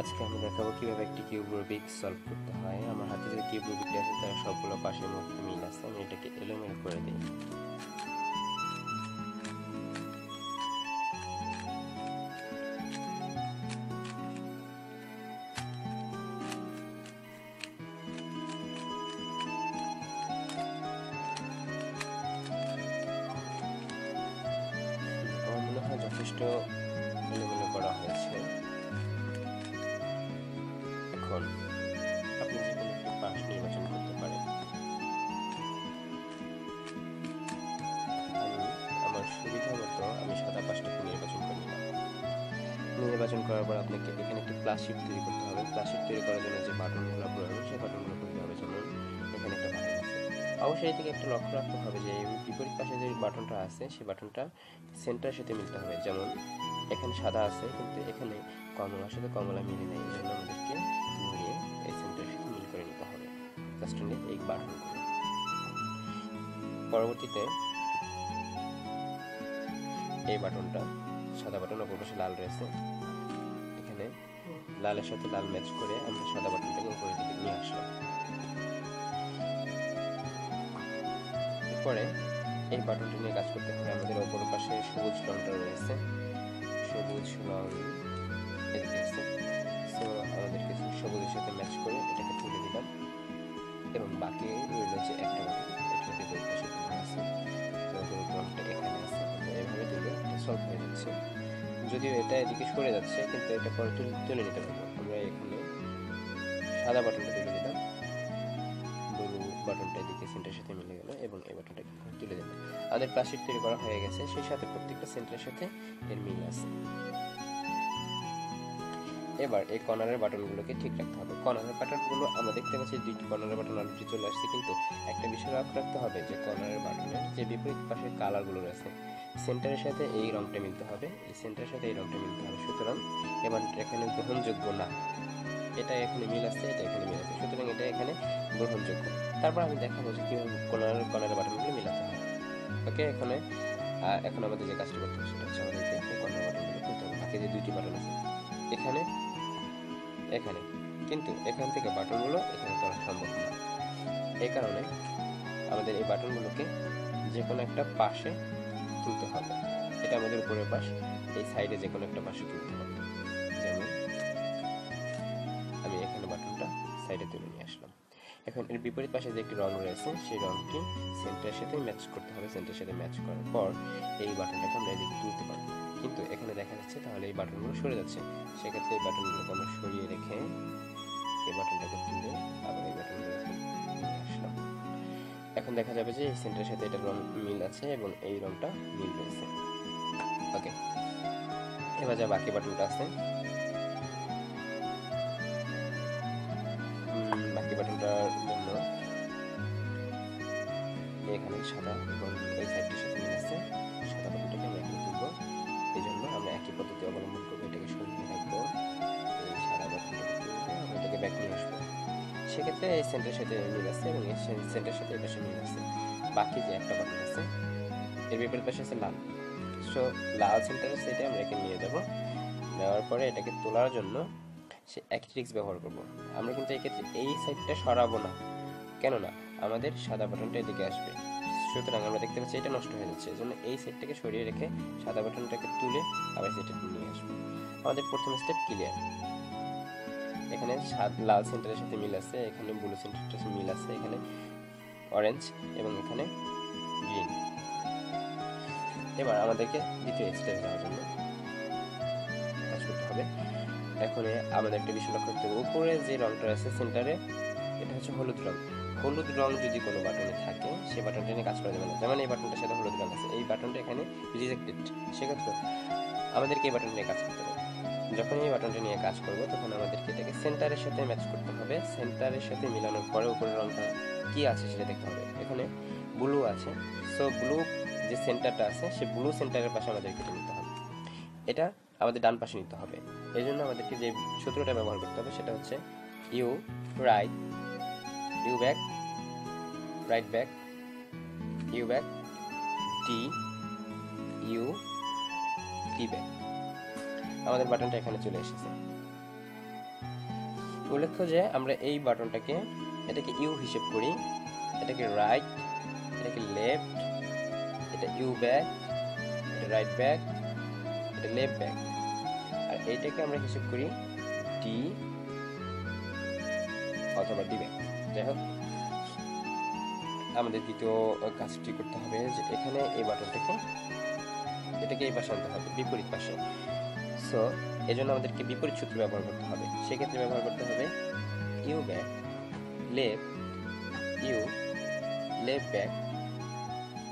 আজকে আমি দেখাবো কীভাবে একটি কিউব রুবিক সলভ করতে হয়। আমার হাতে যে কিউব রুবিকটি আছে, তার সবগুলো পাশের মধ্যে মিল আছে। আমি এটাকে এলোমেলো করে দিই। যথেষ্ট এখন আপনি যে কোনো একটি পাশ নির্বাচন করতে পারেন। আমি আমার সুবিধা মতো আমি সাদা পাশটাকে নির্বাচন করে নিলাম। নির্বাচন করার পর আপনাকে এখানে একটি প্লাস শিট তৈরি করতে হবে। প্লাস শিট তৈরি করার জন্য যে বাটনগুলো প্রয়োজন, সেই বাটনগুলো করতে হবে। যেমন এখানে একটা বাটন আছে। অবশ্যই এদিকে একটা লক্ষ্য রাখতে হবে যে বিপরীত পাশে যে বাটনটা আছে, সেই বাটনটা সেন্টারের সাথে মিলতে হবে। যেমন এখানে সাদা আছে, কিন্তু এখানে কমলার সাথে কমলা মিলে নেই। এই জন্য আমাদেরকে জাস্ট এই বাটনগুলো পরবর্তীতে এই বাটনটা সাদা বাটন অপর পাশে লাল রয়েছে। এখানে লালের সাথে লাল ম্যাচ করে আমরা সাদা বাটনটাকে উপরের দিকে নিয়ে আসলাম। এরপরে এই বাটনটা নিয়ে কাজ করতে হবে আমাদের অপর পাশে সবুজ রংটা রয়েছে। সবুজ রং এদিকে আছে। সো আমাদেরকে সবুজের সাথে ম্যাচ করে এটাকে এবং বাকি রইল যে একটা বাটন এটা বিপরীত পাশে আছে। রংটা এখানে আছে। এভাবে দিলে সলভ হয়ে যাচ্ছে। যদিও এটা এদিকে সরে যাচ্ছে, কিন্তু এটা পরে তুলে তুলে নিতে পারব। আমরা এখানে সাদা বাটনটা তুলে দিলাম। ব্লু বাটনটা এদিকে সেন্টারের সাথে মিলে গেল এবং এই বাটনটা তুলে দিলাম। আমাদের প্লাস্টিক তৈরি করা হয়ে গেছে। সেই সাথে প্রত্যেকটা সেন্টারের সাথে এর মিল আছে। এবার এই কর্নারের বাটনগুলোকে ঠিক রাখতে হবে। কর্নারের বাটনগুলো আমরা দেখতে পাচ্ছি, দুইটি কর্নারের বাটন অলরেডি চলে আসছে, কিন্তু একটা বিষয় লক্ষ্য রাখতে হবে যে কর্নারের বাটনের যে বিপরীত পাশের কালারগুলো রয়েছে সেন্টারের সাথে এই রংটা মিলতে হবে, এই সেন্টারের সাথে এই রংটা মিলতে হবে। সুতরাং এবার এখানে গ্রহণযোগ্য না। এটা এখানে মিল আছে, এটা এখানে মিল আছে, সুতরাং এটা এখানে গ্রহণযোগ্য। তারপর আমি দেখাবো যে কীভাবে কর্নারের কর্নারের বাটনগুলো মিলাতে হয়। ওকে এখানে এখন আমাদের যে কাজটা করতে হবে সেটা হচ্ছে আমাদেরকে কর্নার বাটনগুলো খুলতে হবে। বাকি যে দুইটি বাটন আছে, এখানে এখানে। কিন্তু এখান থেকে বাটনগুলো এখানে করা সম্ভব না। এই কারণে আমাদের এই বাটনগুলোকে যে কোনো একটা পাশে তুলতে হবে। এটা আমাদের উপরের পাশ, এই সাইডে যে কোনো একটা পাশে তুলতে হবে। যেমন আমি এখানে বাটনটা সাইডে তুলে নিয়ে আসলাম। এখন এর বিপরীত পাশে যে একটি রং রয়েছে, সেই রংটি সেন্টারের সাথে ম্যাচ করতে হবে। সেন্টারের সাথে ম্যাচ করার পর এই বাটনটাকে আমরা এদিকে তুলতে পারব। কিন্তু এখানে দেখা যাচ্ছে তাহলে এই বাটনগুলো সরে যাচ্ছে। সেক্ষেত্রে এই বাটনগুলোকে আমরা সরিয়ে রেখে এই বাটনটাকে তুলে আবার এই বাটনগুলোকে এখন দেখা যাবে যে এই সেন্টারের সাথে এটা রং মিল আছে এবং এই রংটা মিল রয়েছে। ওকে, এবার যা বাকি বাটনটা আছে। বাকি বাটনটার জন্য এখানে সাদা এবং ব্যাক নিয়ে আসব। সেক্ষেত্রে এই সেন্টারের সাথে মিল আছে এবং এই সেন্টারের সাথে এই পাশে মিল আছে। বাকি যে একটা বাটন আছে, এর বিপরীত পাশে আছে লাল। সো লাল সেন্টারের সাইডে আমরা একে নিয়ে যাব। নেওয়ার পরে এটাকে তোলার জন্য সে একই ট্রিক্স ব্যবহার করব। আমরা কিন্তু এই ক্ষেত্রে এই সাইডটা সরাবো না। কেননা, আমাদের সাদা বাটনটা এদিকে আসবে। সুতরাং আমরা দেখতে পাচ্ছি এটা নষ্ট হয়ে যাচ্ছে। এজন্য এই সেটটাকে সরিয়ে রেখে সাদা বাটনটাকে তুলে আবার সেটটা নিয়ে আসব। আমাদের প্রথম স্টেপ ক্লিয়ার এখানে সাত, লাল সেন্টারের সাথে মিল আছে, এখানে ব্লু সেন্টারের সাথে মিল আছে, এখানে অরেঞ্জ এবং এখানে গ্রিন এবার আমাদেরকে দ্বিতীয় স্টেপে যাওয়ার জন্য কাজ করতে হবে। এখন আমাদের একটা বিষয় লক্ষ্য করতে হবে। উপরে যে রংটা আছে সেন্টারে, এটা হচ্ছে হলুদ রং। হলুদ রং যদি কোনো বাটনে থাকে সেই বাটনটা নিয়ে কাজ করা যাবে না। যেমন এই বাটনটার সাথে হলুদ রং আছে। এই বাটনটা এখানে রিজেক্টেড সেক্ষেত্রে আমাদেরকে এই বাটন নিয়ে কাজ করতে হবে। যখন এই বাটনটা নিয়ে কাজ করব, তখন আমাদেরকে এটাকে সেন্টারের সাথে ম্যাচ করতে হবে। সেন্টারের সাথে মিলানোর পরে উপরের রংটা কি আছে সেটা দেখতে হবে। এখানে ব্লু আছে। সো ব্লু যে সেন্টারটা আছে, সে ব্লু সেন্টারের পাশে আমাদেরকে নিতে হবে। এটা আমাদের ডান পাশে নিতে হবে। এই জন্য আমাদেরকে যে সূত্রটা ব্যবহার করতে হবে, সেটা হচ্ছে U right U back right back U back T U T back আমাদের বাটনটা এখানে চলে এসেছে। উল্লেখ্য যে আমরা এই বাটনটাকে, এটাকে ইউ হিসেব করি, এটাকে রাইট, এটাকে লেফট, এটা ইউ ব্যাক, এটা রাইট ব্যাক, এটা লেফট ব্যাক। আর এইটাকে আমরা হিসেব করি ডি অথবা ডি ব্যাক। যাই হোক, আমাদের দ্বিতীয় কাজটি করতে হবে যে এখানে এই বাটনটাকে, এটাকে এই পাশে আনতে হবে, বিপরীত পাশে। সো এই জন্য আমাদেরকে বিপরীত সূত্র ব্যবহার করতে হবে। সেক্ষেত্রে ব্যবহার করতে হবে U back left U left back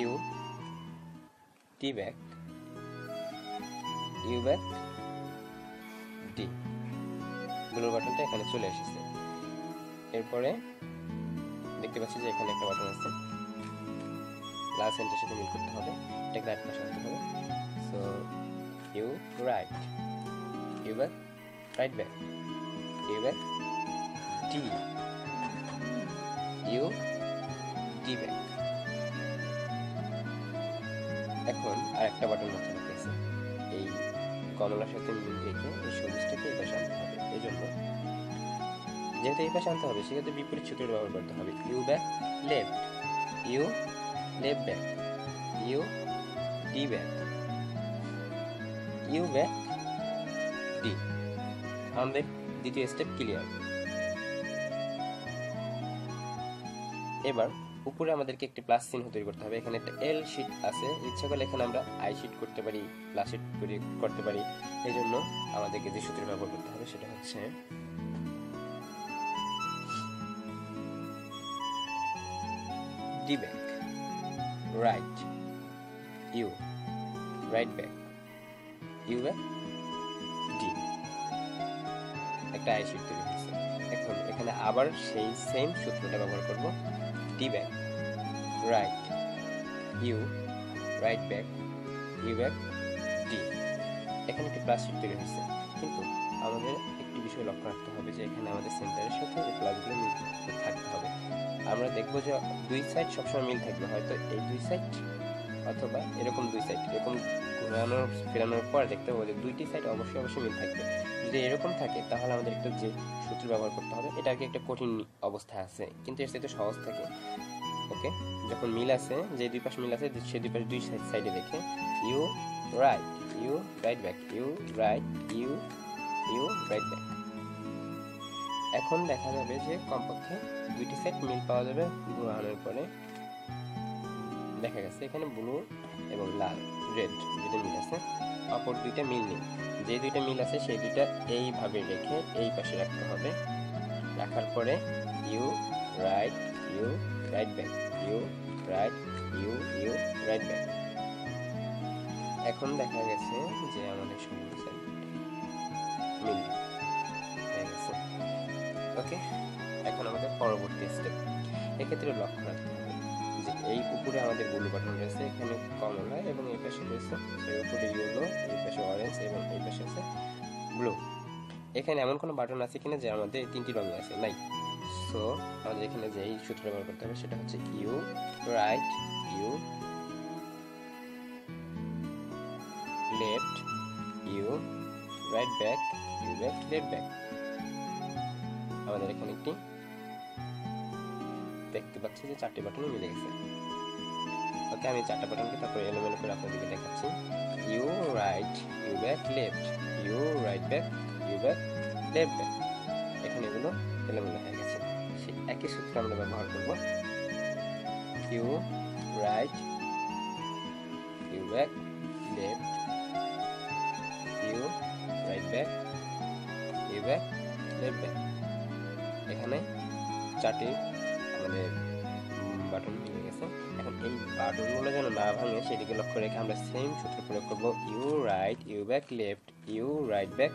U T back U back D blue বাটনটা এখানে চলে এসেছে। এরপরে দেখতে পাচ্ছি যে এখানে একটা বাটন আছে। লাস্ট সেন্টার সাথে মিল করতে হবে। এটাকে রাইট পাশে হবে। So U right U back right back U back D U D back এখন আরেকটা বাটন মাথায় রেখেছে এই কমলার সাথে মিল রেখে এই সবুজটাকে এই পাশে আনতে হবে। এই জন্য যেহেতু এই পাশে আনতে হবে সেক্ষেত্রে বিপরীত সূত্রের ব্যবহার করতে হবে। U back left U left back U D back U back D আমাদের দ্বিতীয় স্টেপ ক্লিয়ার এবার উপরে আমাদেরকে একটি প্লাস চিহ্ন তৈরি করতে হবে। এখানে একটা এল শিট আছে। ইচ্ছা করলে এখানে আমরা আই শিট করতে পারি প্লাস শিট করতে পারি। এই জন্য আমাদেরকে যে সূত্রের ব্যবহার করতে হবে সেটা হচ্ছে D back, right, U, right back, U back, D একটা আই শিট তৈরি হয়েছে। এখন এখানে আবার সেই সেম সূত্রটা ব্যবহার করব। D back right U right back U back D এখানে একটি প্লাস শিট তৈরি হয়েছে। কিন্তু আমাদের একটি বিষয় লক্ষ্য রাখতে হবে যে এখানে আমাদের সেন্টারের সাথে এই প্লাসগুলো মিল থাকতে হবে। আমরা দেখব যে দুই সাইড সবসময় মিল থাকবে। হয়তো এই দুই সাইড অথবা এরকম দুই সাইড এরকম ঘোরানোর, ফেরানোর পর দেখতে পাবো যে দুইটি সাইড অবশ্যই অবশ্যই মিল থাকবে। যদি এরকম থাকে, তাহলে আমাদের একটু যে সূত্র ব্যবহার করতে হবে, এটা আর কি একটা কঠিন অবস্থা আছে, কিন্তু এর সাথে সহজ থাকে। ওকে যখন মিল আছে, যে দুই পাশ মিল আছে, সে দুই পাশ দুই সাইডে দেখে U right U right back U right U U right back এখন দেখা যাবে যে কমপক্ষে দুইটি সেট মিল পাওয়া যাবে ঘোরানোর পরে। দেখা গেছে, এখানে ব্লু এবং লাল রেড দুটো মিল আছে। অপর দুইটা মিল নেই। যে দুইটা মিল আছে, সেই দুইটা এইভাবে রেখে এই পাশে রাখতে হবে। রাখার পরে U right U right back U right U U right back এখন দেখা গেছে যে আমাদের সমস্যা মিল ওকে এখন আমাদের পরবর্তী স্টেপ এক্ষেত্রে লক্ষ্য রাখতে হবে। যে এই পুকুরে আমাদের ব্লু বাটন রয়েছে, এখানে কমলা এবং এই পাশে রয়েছে সেই উপরে ইয়েলো, এই পাশে অরেঞ্জ এবং এই পাশে আছে ব্লু এখানে এমন কোনো বাটন আছে কিনা যে আমাদের তিনটি রঙে আছে? নাই সো আমাদের এখানে যে এই সূত্র ব্যবহার করতে হবে সেটা হচ্ছে U right U left U right back U left left back আমাদের এখানে একটি দেখতে পাচ্ছি যে চারটি বাটনই মিলে গেছে। ওকে আমি চারটা বাটনকে তারপর এলোমেলো করে আপনাদেরকে দেখাচ্ছি। U right U back left U right back U back left back এখানে এগুলো এলোমেলো হয়ে গেছে। সেই একই সূত্র আমরা ব্যবহার করব। U right U back left U right back U back left back এখানে চারটি আমাদের বাটন মিলে গেছে। এখন এই বাটনগুলো যেন না ভাঙে সেদিকে লক্ষ্য রেখে আমরা সেম সূত্র প্রয়োগ করব U right U back left U right back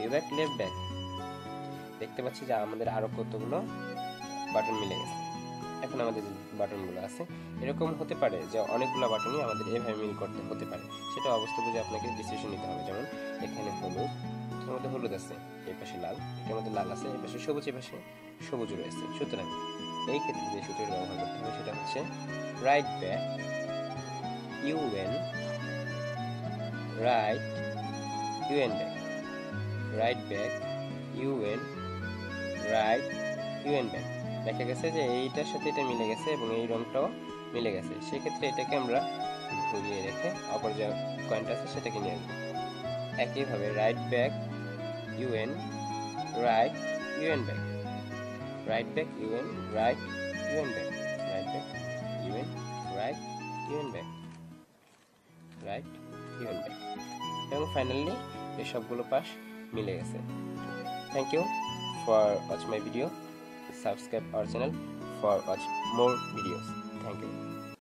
U back left back দেখতে পাচ্ছি যে আমাদের আরও কতগুলো বাটন মিলে গেছে। এখন আমাদের যে বাটনগুলো আছে। এরকম হতে পারে যে অনেকগুলো বাটনই আমাদের এভাবে মিল করতে, হতে পারে। সেটা অবস্থা বুঝে আপনাকে ডিসিশন নিতে হবে। যেমন, এখানে হলুদ এটার মধ্যে হলুদ আছে এই পাশে লাল এটার মধ্যে লাল আছে এই পাশে সবুজ এই পাশে সবুজ রয়েছে। সুতরাং এই ক্ষেত্রে যে সূত্রটি ব্যবহার করতে হবে সেটা হচ্ছে right back even right even back right back even right even back দেখা গেছে যে এইটার সাথে এটা মিলে গেছে এবং এই রংটাও মিলে গেছে। সেক্ষেত্রে এটাকে আমরা ঘুরিয়ে রেখে অপর যে কয়েনটা আছে সেটাকে নিয়ে আসব। একইভাবে right back even right even back right back even right even back. Right back even right even back right even back এবং ফাইনালি এই সবগুলো পাশ মিলে গেছে। Thank you for watch my video subscribe our channel for watch more videos thank you